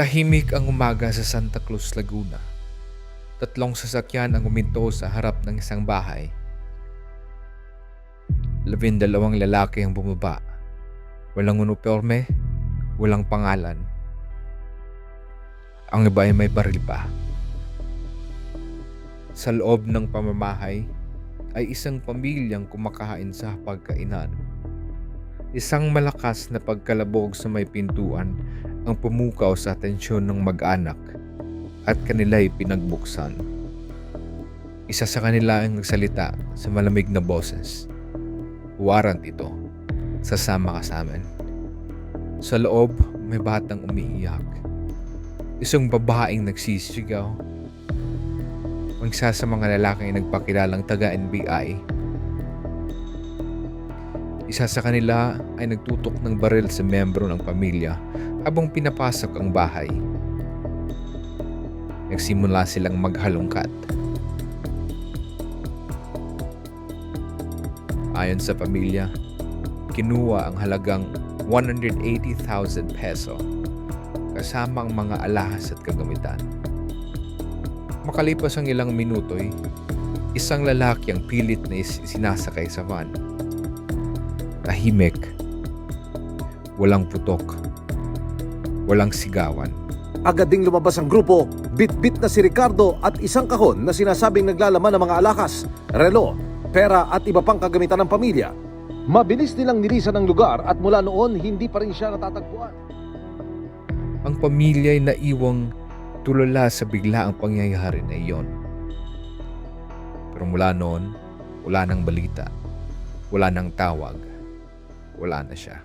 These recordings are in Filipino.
Tahimik ang umaga sa Santa Cruz, Laguna. Tatlong sasakyan ang uminto sa harap ng isang bahay. Labindalawang lalaki ang bumaba. Walang uniforme, walang pangalan. Ang iba ay may baril pa. Sa loob ng pamamahay ay isang pamilyang kumakain sa pagkainan. Isang malakas na pagkalabog sa may pintuan ang pumukaw sa atensyon ng mag-anak at kanila'y pinagbuksan. Isa sa kanila ang nagsalita sa malamig na boses. Warrant ito. Sasama ka sa amin. Sa loob, may batang umiiyak. Isang babaeng nagsisigaw. Ang isa sa mga lalaki ay nagpakilalang taga-NBI isa sa kanila ay nagtutok ng baril sa membro ng pamilya habang pinapasok ang bahay. Nagsimula silang maghalongkat. Ayon sa pamilya, kinuha ang halagang 180,000 peso kasama ang mga alahas at kagamitan. Makalipas ang ilang minuto'y isang lalaki ang pilit na sinasakay sa van tahimik, walang putok, walang sigawan. Agad ding lumabas ang grupo, bit-bit na si Ricardo at isang kahon na sinasabing naglalaman ng mga alakas, relo, pera at iba pang kagamitan ng pamilya. Mabilis nilang nilisan ang lugar at mula noon hindi pa rin siya natatagpuan. Ang pamilya ay naiwang tulala sa biglaang pangyayari na iyon. Pero mula noon, wala nang balita, wala nang tawag, wala na siya.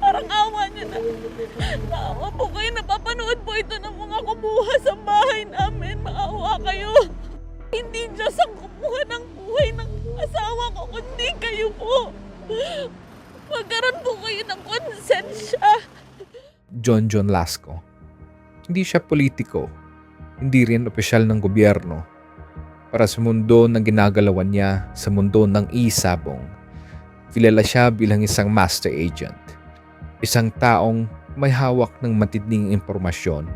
Parang awa niyo na. Naawa po kayo. Napapanood po ito ng mga kumuha sa bahay namin. Maawa kayo. Hindi Diyos ang kumuha ng buhay ng asawa ko, kundi kayo po. Magkaroon po kayo ng konsensya. John John Lasco. Hindi siya politiko, hindi rin opisyal ng gobyerno. Para sa mundo ng ginagalawan niya sa mundo ng isabong, kilala siya bilang isang master agent. Isang taong may hawak ng matinding impormasyon.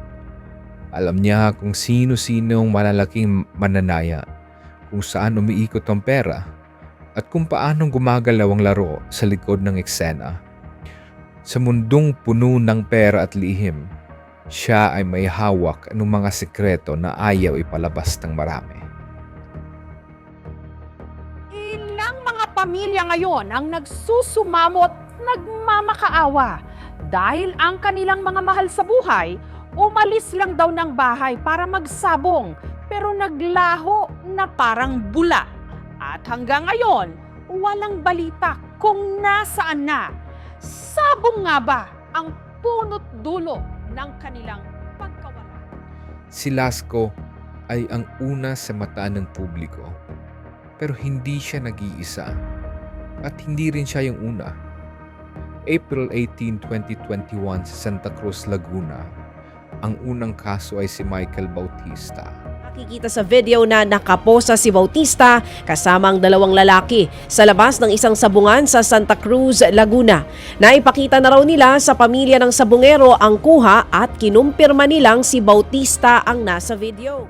Alam niya kung sino-sino ang malalaking mananaya, kung saan umiikot ang pera, at kung paanong gumagalaw ang laro sa likod ng eksena. Sa mundong puno ng pera at lihim, siya ay may hawak ng mga sekreto na ayaw ipalabas ng marami. Pamilya ngayon ang nagsusumamot, nagmamakaawa dahil ang kanilang mga mahal sa buhay umalis lang daw ng bahay para magsabong pero naglaho na parang bula. At hanggang ngayon, walang balita kung nasaan na. Sabong nga ba ang punot dulo ng kanilang pagkawala? Si Lasco ay ang una sa mata ng publiko. Pero hindi siya nag-iisa. At hindi rin siya yung una. April 18, 2021 sa Santa Cruz, Laguna. Ang unang kaso ay si Michael Bautista. Nakikita sa video na nakaposa si Bautista kasama ang dalawang lalaki sa labas ng isang sabungan sa Santa Cruz, Laguna. Naipakita na raw nila sa pamilya ng sabungero ang kuha at kinumpirma nilang si Bautista ang nasa video.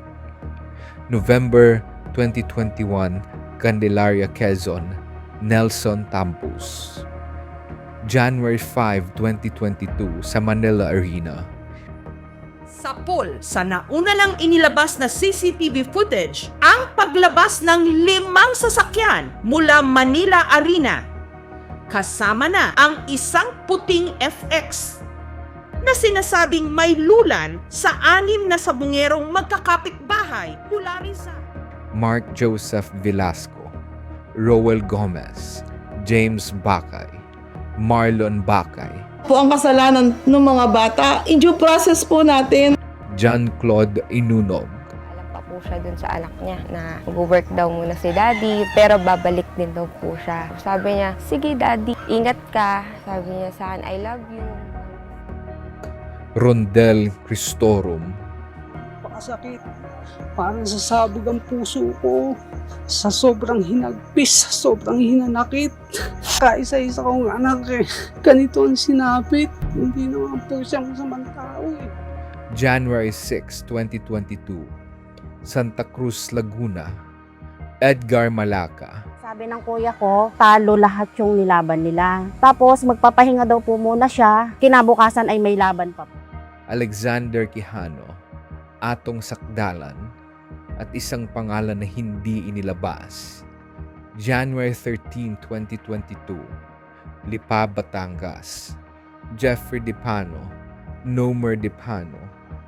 November 2021, Candelaria, Quezon, Nelson Tampus. January 5, 2022 sa Manila Arena. Sa poll, sa nauna lang inilabas na CCTV footage, ang paglabas ng limang sasakyan mula Manila Arena. Kasama na ang isang puting FX na sinasabing may lulan sa anim na sabungerong magkakapit-bahay mula Rizal. Mark Joseph Velasco, Roel Gomez, James Bakay, Marlon Bakay, po ang kasalanan ng mga bata. In due process po natin. John Claude Inunog, Alam pa po siya dun sa anak niya na mag-work daw muna si daddy pero babalik din daw po siya. Sabi niya, sige daddy, ingat ka. Sabi niya sa akin, I love you. Rondel Cristorum, napakasakit. Parang sasabog ang puso ko sa sobrang hinagpis, sa sobrang hinanakit. Kaisa-isa kong anak eh. Ganito ang sinapit. Hindi naman po siyang masamang tao eh. January 6, 2022 Santa Cruz, Laguna Edgar Malaka Sabi ng kuya ko, talo lahat yung nilaban nila. Tapos magpapahinga daw po muna siya. Kinabukasan ay may laban pa po. Alexander Quijano, Atong Sakdalan, at isang pangalan na hindi inilabas. January 13, 2022, Lipa, Batangas. Jeffrey Dipano, Nomer Dipano,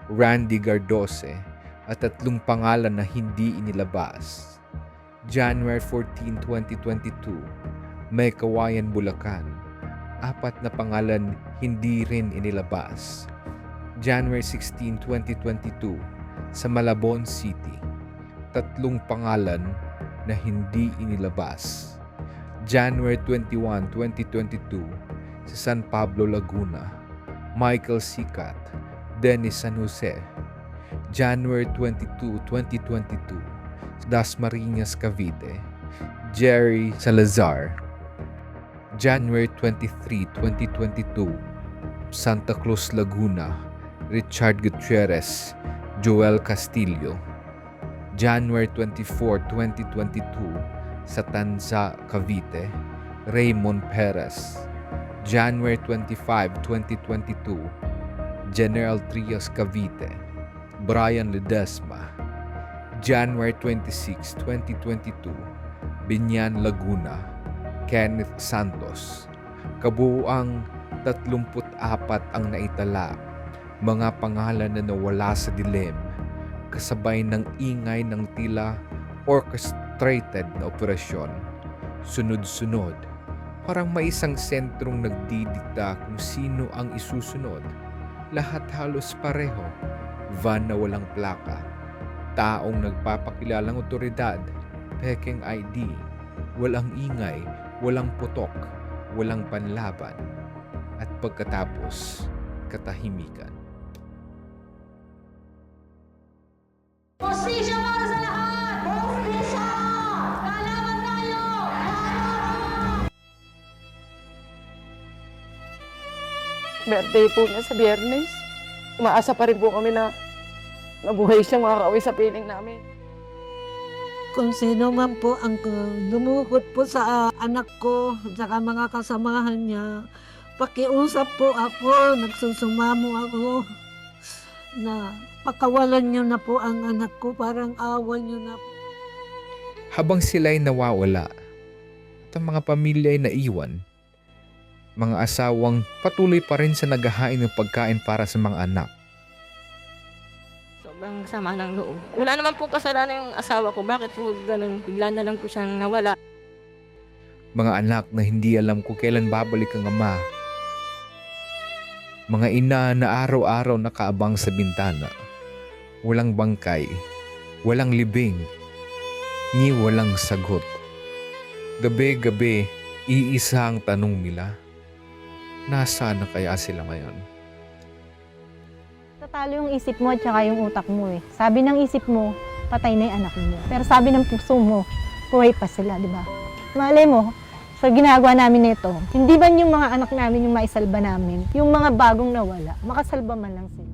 Randy Gardose, at tatlong pangalan na hindi inilabas. January 14, 2022, May Kawayan, Bulacan. Apat na pangalan hindi rin inilabas. January 16, 2022, sa Malabon City. Tatlong pangalan na hindi inilabas. January 21, 2022, sa San Pablo, Laguna. Michael Sikat, Dennis San Jose. January 22, 2022, sa Dasmariñas, Cavite. Jerry Salazar. January 23, 2022, Santa Cruz, Laguna. Richard Gutierrez, Joel Castillo. January 24, 2022, sa Tanza, Cavite, Raymond Perez. January 25, 2022, General Trias Cavite, Brian Ledesma. January 26, 2022, Binyan, Laguna, Kenneth Santos. Kabuuang 34 ang naitala, mga pangalan na nawala sa dilim, kasabay ng ingay ng tila orchestrated na operasyon. Sunod-sunod, parang may isang sentrong nagdidikta kung sino ang isusunod. Lahat halos pareho, van na walang plaka, taong nagpapakilalang otoridad, pekeng ID, walang ingay, walang putok, walang panlaban, at pagkatapos, katahimikan. Birthday po niya sa biyernes. Umaasa pa rin po kami na mabuhay siyang makakauwi sa piling namin. kung sino man po ang uh, dumukot po sa uh, anak ko at saka mga kasamahan niya, pakiusap po ako, nagsusumamo ako na pakawalan niyo na po ang anak ko, parang awan niyo na po. Habang sila'y nawawala at ang mga pamilya ay naiwan, mga asawang patuloy pa rin sa naghahain ng pagkain para sa mga anak. Sobrang sama ng loob. Wala naman pong kasalanan yung asawa ko. Bakit po ganun? Bigla na lang po siyang nawala. Mga anak na hindi alam kung kailan babalik ang ama. Mga ina na araw-araw nakaabang sa bintana. Walang bangkay, walang libing, ni walang sagot. Gabi-gabi, iisa ang tanong nila. Nasaan na kaya sila ngayon? Tatalo yung isip mo at saka yung utak mo eh. Sabi ng isip mo, patay na yung anak mo. Pero sabi ng puso mo, buhay pa sila, di ba? Malay mo, sa ginagawa namin nito, hindi ba yung mga anak namin yung maisalba namin? Yung mga bagong nawala, makasalba man lang sila.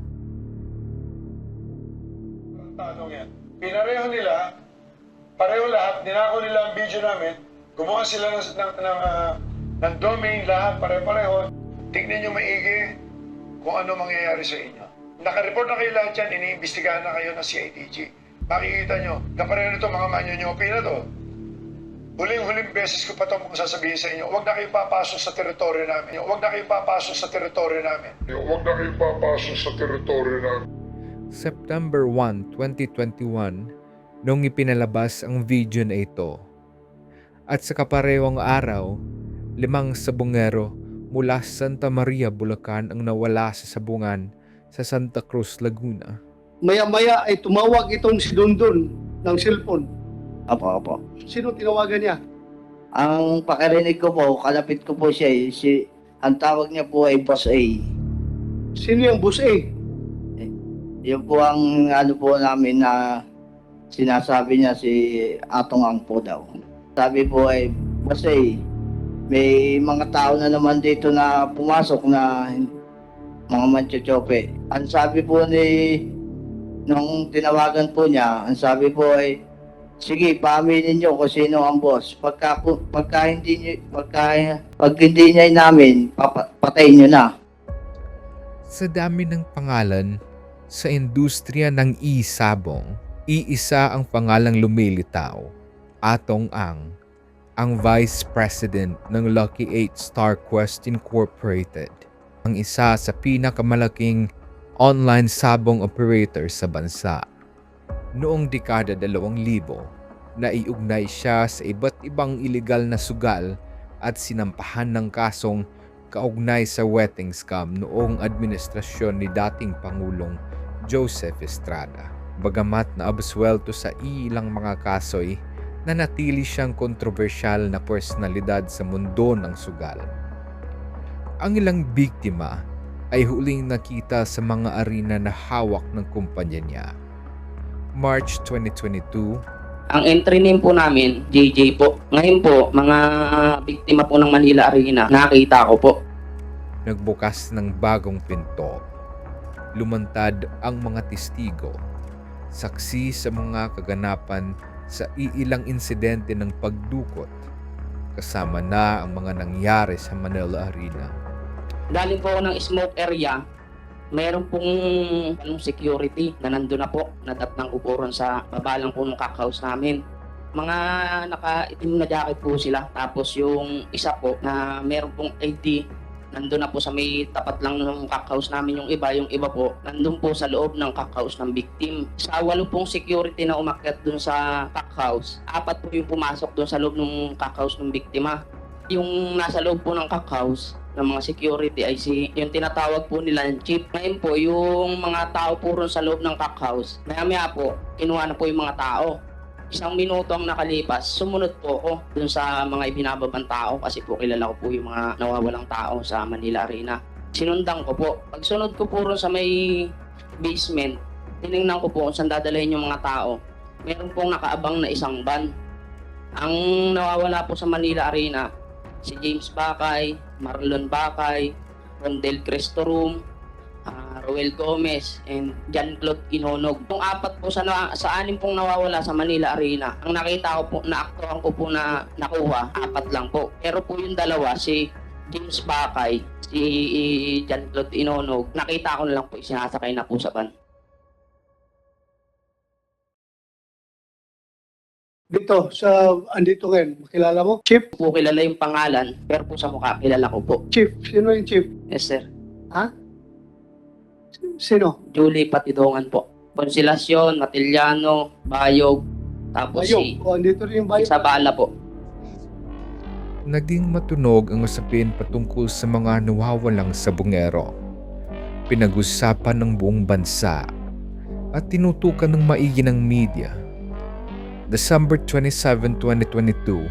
tanong yan. Pinareho nila, pareho lahat, ninako nila ang video namin, gumawa sila ng, ng, ng, ah, ng domain lahat, pare-pareho. Tignan nyo maigi kung ano mangyayari sa inyo. Nakareport na kayo lahat yan, iniimbestigahan na kayo ng CIDG. Makikita nyo, na pareho nito mga manyo nyo, na to. Huling-huling beses ko pa itong sasabihin sa inyo, huwag na kayo papasok sa teritoryo namin. Huwag na kayo papasok sa teritoryo namin. Huwag na kayo papasok sa teritoryo namin. September 1, 2021, nung ipinalabas ang video na ito. At sa kaparehong araw, limang sabungero mula Santa Maria, Bulacan ang nawala sa sabungan sa Santa Cruz, Laguna. Maya-maya ay tumawag itong si Dundun ng cellphone. Apo, apo. Sino tinawagan niya? Ang pakarinig ko po, kalapit ko po siya, eh, si, ang tawag niya po ay Boss A. Sino yung boss A? Yun po ang ano po namin na sinasabi niya si Atong Ang po daw. Sabi po ay, kasi may mga tao na naman dito na pumasok na mga manchochope. Ang sabi po ni nung tinawagan po niya, ang sabi po ay sige, paaminin niyo kung sino ang boss. Pagka pagka hindi niyo pagka pag hindi niya namin, papa, patayin niyo na. Sa dami ng pangalan, sa industriya ng e-sabong, iisa ang pangalang lumilitaw, Atong Ang, ang Vice President ng Lucky 8 Star Quest Incorporated, ang isa sa pinakamalaking online sabong operator sa bansa. Noong dekada 2000, naiugnay siya sa iba't ibang ilegal na sugal at sinampahan ng kasong kaugnay sa wetting scam noong administrasyon ni dating Pangulong Joseph Estrada. Bagamat na absuelto sa ilang mga kasoy, nanatili siyang kontrobersyal na personalidad sa mundo ng sugal. Ang ilang biktima ay huling nakita sa mga arena na hawak ng kumpanya niya. March 2022, Ang entry name po namin, JJ po. Ngayon po, mga biktima po ng Manila Arena, nakita ko po. nagbukas ng bagong pinto. Lumantad ang mga testigo, saksi sa mga kaganapan sa iilang insidente ng pagdukot, kasama na ang mga nangyari sa Manila Arena. Galing po ako ng smoke area, meron pong anong security na nandun na po, nadatnang upuron sa baba lang po ng cockhouse namin. Mga naka-itim na jacket po sila. Tapos yung isa po na meron pong ID, nandun na po sa may tapat lang ng cockhouse namin yung iba. Yung iba po, nandun po sa loob ng cockhouse ng victim. Sa walo pong security na umakyat dun sa cockhouse, apat po yung pumasok dun sa loob ng cockhouse ng biktima. Yung nasa loob po ng cockhouse, ng mga security ay si yung tinatawag po nila ng chief. Ngayon po, yung mga tao po ron sa loob ng cockhouse, maya maya po, kinuha na po yung mga tao. Isang minuto ang nakalipas, sumunod po ako dun sa mga ibinababang tao kasi po kilala ko po yung mga nawawalang tao sa Manila Arena. Sinundan ko po. Pagsunod ko po ron sa may basement, tinignan ko po kung saan dadalhin yung mga tao. Meron pong nakaabang na isang van. Ang nawawala po sa Manila Arena, si James Bakay, Marlon Bakay, Rondel Cristorum, uh, Roel Gomez, and John Claude Inonog. Yung apat po sa, na, sa anim pong nawawala sa Manila Arena, ang nakita ko po, na aktuhan ko po na nakuha, apat lang po. Pero po yung dalawa, si James Bakay, si John Claude Inonog, nakita ko na lang po, sinasakay na po sa van. Dito, sa, andito ngayon, makilala mo? Chief? Po kilala yung pangalan, pero po sa mukha, kilala ko po. Chief, sino yung chief? Yes, sir. Sino? Julie Patidongan po. Consilasyon, Matiliano, Bayog, tapos si Bayog. O, andito rin yung bayog. sa Bala po. Naging matunog ang usapin patungkol sa mga nawawalang sabungero. Pinag-usapan ng buong bansa at tinutukan ng maigi ng media. December 27, 2022,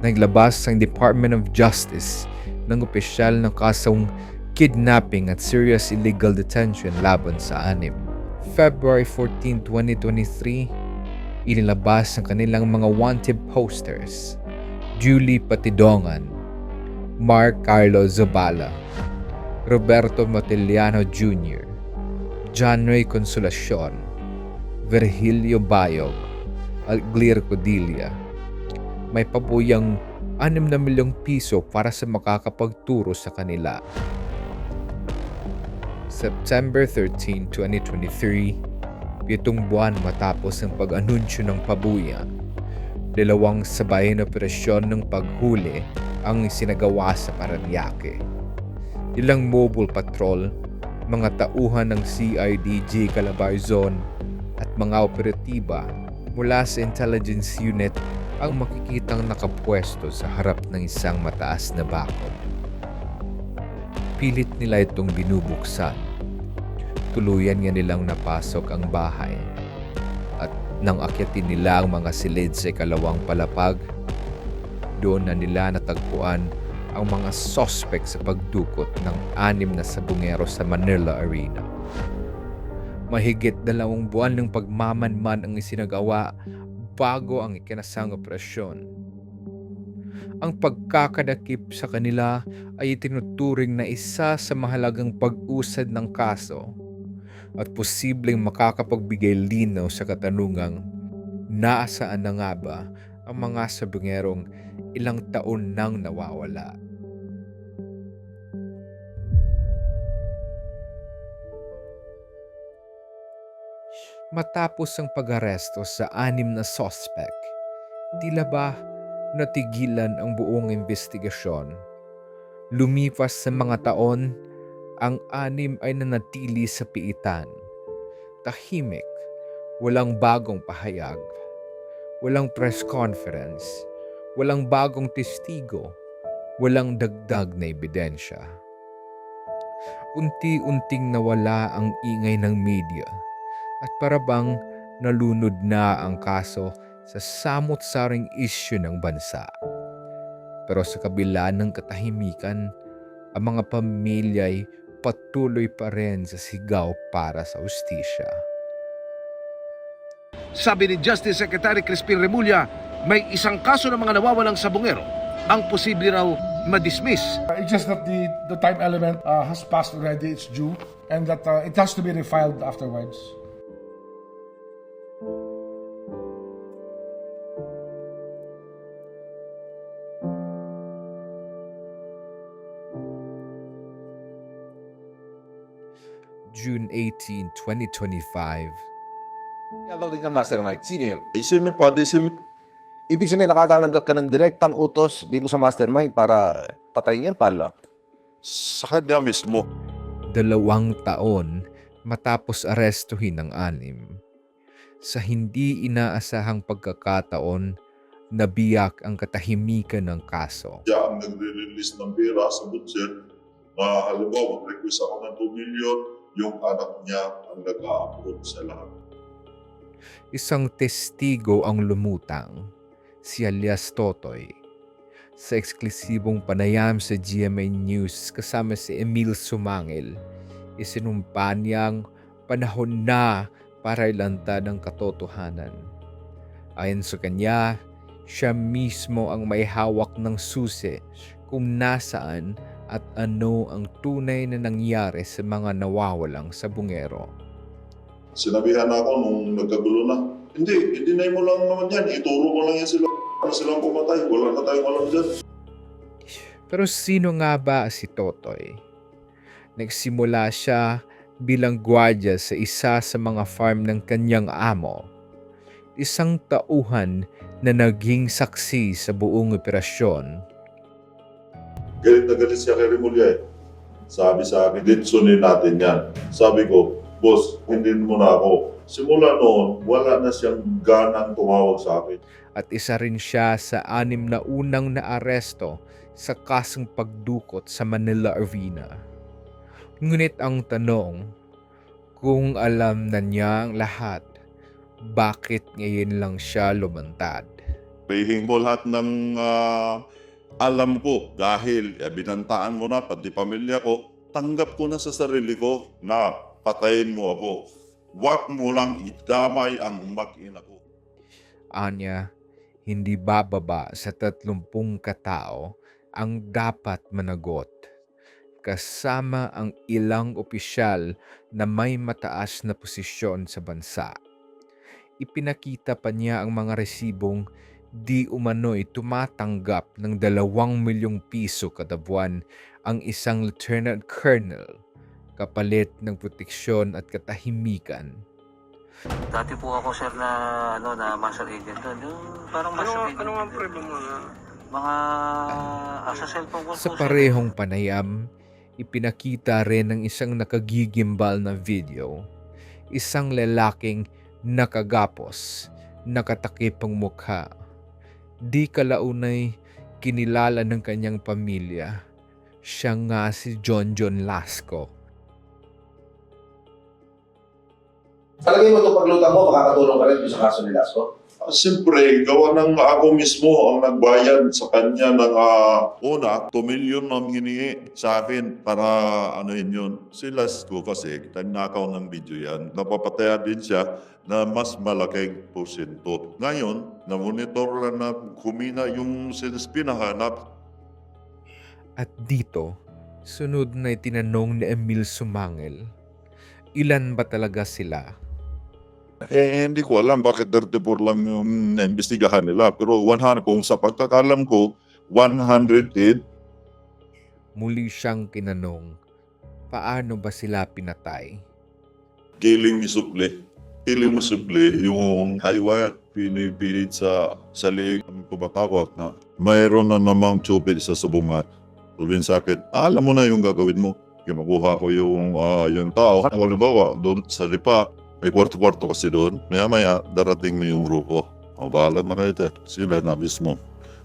naglabas ang Department of Justice ng opisyal ng kasong kidnapping at serious illegal detention laban sa anim. February 14, 2023, inilabas ang kanilang mga wanted posters Julie Patidongan, Mark Carlo Zabala, Roberto Matiliano Jr., John Ray Consolacion, Virgilio Bayog, Alglir Codilia. May pabuyang 6 na milyong piso para sa makakapagturo sa kanila. September 13, 2023, pitong buwan matapos ang pag-anunsyo ng pabuya, dalawang sabay na operasyon ng paghuli ang sinagawa sa Paranaque. Ilang mobile patrol, mga tauhan ng CIDG Calabarzon at mga operatiba mula sa intelligence unit ang makikitang nakapwesto sa harap ng isang mataas na bakod. Pilit nila itong binubuksan. Tuluyan nga nilang napasok ang bahay at nang akyatin nila ang mga silid sa ikalawang palapag, doon na nila natagpuan ang mga sospek sa pagdukot ng anim na sabungero sa Manila Arena. Mahigit dalawang buwan ng pagmamanman ang isinagawa bago ang ikinasang operasyon. Ang pagkakadakip sa kanila ay itinuturing na isa sa mahalagang pag-usad ng kaso at posibleng makakapagbigay linaw sa katanungang naasaan na nga ba ang mga sabungerong ilang taon nang nawawala. Matapos ang pag-aresto sa anim na suspect, tila ba natigilan ang buong investigasyon. Lumipas sa mga taon, ang anim ay nanatili sa piitan. Tahimik, walang bagong pahayag, walang press conference, walang bagong testigo, walang dagdag na ebidensya. Unti-unting nawala ang ingay ng media at parabang nalunod na ang kaso sa samot-saring isyu ng bansa. Pero sa kabila ng katahimikan, ang mga pamilya ay patuloy pa rin sa sigaw para sa ustisya. Sabi ni Justice Secretary Crispin Remulla, may isang kaso ng mga nawawalang sabungero ang posible raw madismiss. It's just that the, the time element uh, has passed already, it's due, and that uh, it has to be refiled afterwards. June 18, 2025. Yalang din ka mastermind. Sino yun? Isimi po, isimi. Ibig sabihin nakakalanggap ka ng direktang utos dito sa mastermind para patayin yan pala. Sa kanya mismo. Dalawang taon matapos arestuhin ng anim. Sa hindi inaasahang pagkakataon, nabiyak ang katahimikan ng kaso. Siya ang nagre-release ng pera sa budget na halimbawa mag-request ako ng 2 million, yung anak niya ang nag-a-approve sa lahat. Isang testigo ang lumutang, si alias Totoy. Sa eksklusibong panayam sa GMA News kasama si Emil Sumangil, isinumpa niyang panahon na para ilantad ang katotohanan. Ayon sa kanya, siya mismo ang may hawak ng susi kung nasaan at ano ang tunay na nangyari sa mga nawawalang sabungero. Sinabihan ako nung nagkagulo na, hindi, i-deny mo lang naman yan, ituro mo lang yan sila na silang pumatay, wala na tayong alam dyan. Pero sino nga ba si Totoy? Nagsimula siya bilang gwardya sa isa sa mga farm ng kanyang amo. Isang tauhan na naging saksi sa buong operasyon. Galit na galit siya kay Remulla eh. Sabi sa akin, ditsunin natin yan. Sabi ko, boss, hindi mo na ako. Simula noon, wala na siyang ganang tumawag sa akin. At isa rin siya sa anim na unang naaresto sa kasong pagdukot sa Manila Arena. Ngunit ang tanong, kung alam na niya ang lahat, bakit ngayon lang siya lumantad? Pahing mo lahat ng ah, alam ko dahil eh, binantaan mo na pati pamilya ko, tanggap ko na sa sarili ko na patayin mo ako. Huwag mo lang idamay ang mag-ina ko. Anya, hindi bababa sa tatlumpung katao ang dapat managot kasama ang ilang opisyal na may mataas na posisyon sa bansa. Ipinakita pa niya ang mga resibong di umano'y tumatanggap ng dalawang milyong piso kada buwan ang isang lieutenant colonel kapalit ng proteksyon at katahimikan. Dati po ako sir na ano na master agent doon. Yung parang master agent. Ano ang problema mo na? Mga ah, sa cellphone ko Sa parehong panayam, ipinakita rin ng isang nakagigimbal na video. Isang lalaking nakagapos, nakatakip ang mukha. Di kalaunay kinilala ng kanyang pamilya. Siya nga si John John Lasco. Palagay mo itong paglutang mo, makakatulong ka rin sa kaso ni Lasco? Siyempre, gawa ng ako mismo ang nagbayad sa kanya ng ah, una, 2 million ang hiningi sa akin para ano yun yun. Sila ko kasi, tagnakaw ng video yan, napapataya din siya na mas malaking porsyento. Ngayon, na-monitor na kumina yung sales pinahanap. At dito, sunod na itinanong ni Emil Sumangel, ilan ba talaga sila? Eh, hindi ko alam bakit 34 lang yung naimbestigahan nila. Pero 100, kung sa pagkakalam ko, 108 Muli siyang kinanong, paano ba sila pinatay? Kiling ni Suple. Kiling mo Suple, yung highwire, pinipilit sa sa leeg ng kumatakot na mayroon na namang tubig sa subungan. Sabihin sa akin, alam mo na yung gagawin mo. Kinukuha ko yung, ah, yung tao. Halimbawa, doon sa lipa, may kwarto-kwarto kasi doon. Maya-maya, darating na yung grupo. O, bahala na kayo, te. Sila na mismo.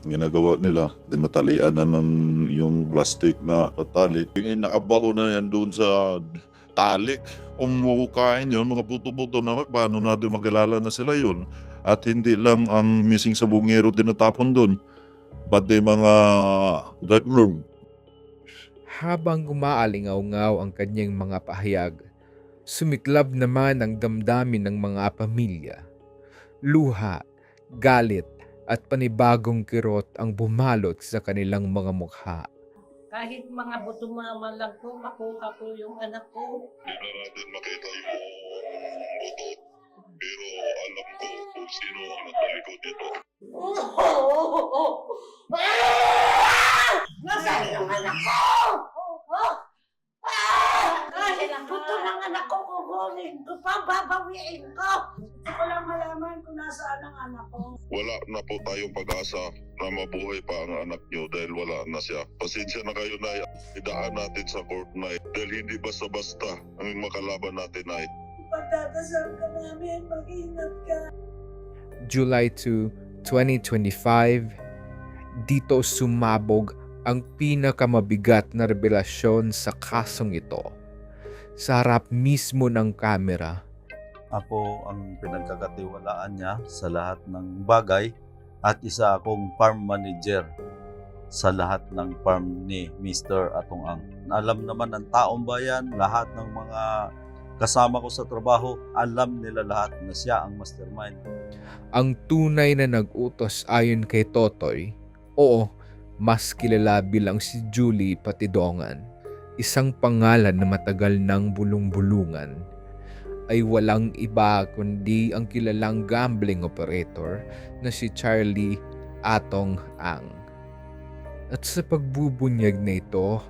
Ang ginagawa nila, di matalian na ng yung plastic na katali. Yung nakabalo na yan doon sa tali. Kung mukain yun, mga puto-puto na paano natin makilala na sila yun. At hindi lang ang missing sa bungero tinatapon doon. Pati mga room. Habang umaalingaw-ngaw ang kanyang mga pahayag, sumiklab naman ang damdamin ng mga pamilya. Luha, galit at panibagong kirot ang bumalot sa kanilang mga mukha. Kahit mga buto man lang po, makuha ko yung anak ko. Hindi na natin makita yung buto. Pero alam ko kung sino ang natalikod dito. Nasaan yung anak ko? Kahit buto ng anak ko, kukunin ko pa, babawiin ko. Hindi ko lang malaman kung nasaan ang anak ko. Wala na po tayong pag-asa na mabuhay pa ang anak niyo dahil wala na siya. Pasensya na kayo na idaan natin sa court night dahil hindi basta-basta ang makalaban natin ay Pagdadasal ka namin, mag-ingat ka. July 2, 2025, dito sumabog ang pinakamabigat na revelasyon sa kasong ito. Sa harap mismo ng kamera, Ako ang pinagkakatiwalaan niya sa lahat ng bagay at isa akong farm manager sa lahat ng farm ni Mr. Atong Ang. Alam naman ng taong bayan, lahat ng mga kasama ko sa trabaho, alam nila lahat na siya ang mastermind. ang tunay na nag-utos ayon kay Totoy, oo, mas kilala bilang si Julie Patidongan, isang pangalan na matagal ng bulong-bulungan, ay walang iba kundi ang kilalang gambling operator na si Charlie Atong Ang. At sa pagbubunyag na ito,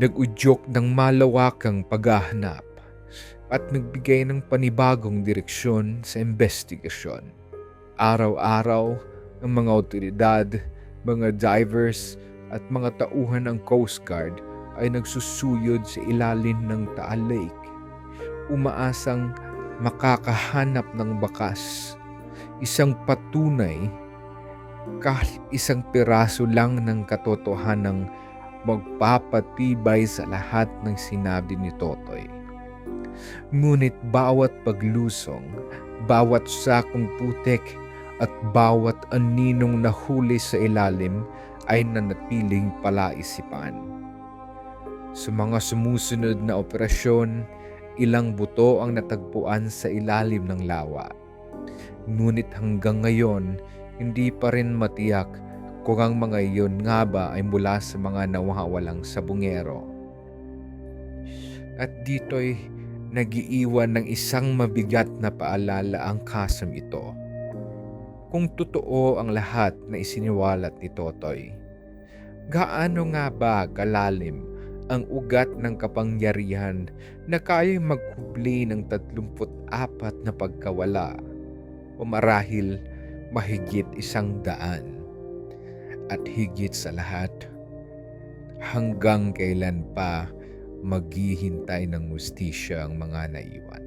nag-udyok ng malawakang paghahanap at nagbigay ng panibagong direksyon sa investigasyon. Araw-araw, ang mga otoridad, mga divers at mga tauhan ng Coast Guard ay nagsusuyod sa ilalim ng Taal Lake. Umaasang makakahanap ng bakas, isang patunay kahit isang piraso lang ng katotohanang magpapatibay sa lahat ng sinabi ni Totoy. Ngunit bawat paglusong, bawat sakong putek at bawat aninong nahuli sa ilalim ay nanatiling palaisipan. Sa mga sumusunod na operasyon, ilang buto ang natagpuan sa ilalim ng lawa. Ngunit hanggang ngayon, hindi pa rin matiyak kung ang mga iyon nga ba ay mula sa mga nawawalang sabungero. At dito'y nagiiwan ng isang mabigat na paalala ang kasong ito. Kung totoo ang lahat na isiniwalat ni Totoy, gaano nga ba kalalim ang ugat ng kapangyarihan na kayang magkubli ng 34 na pagkawala o marahil mahigit isang daan. At higit sa lahat, hanggang kailan pa maghihintay ng mustisya ang mga naiwan.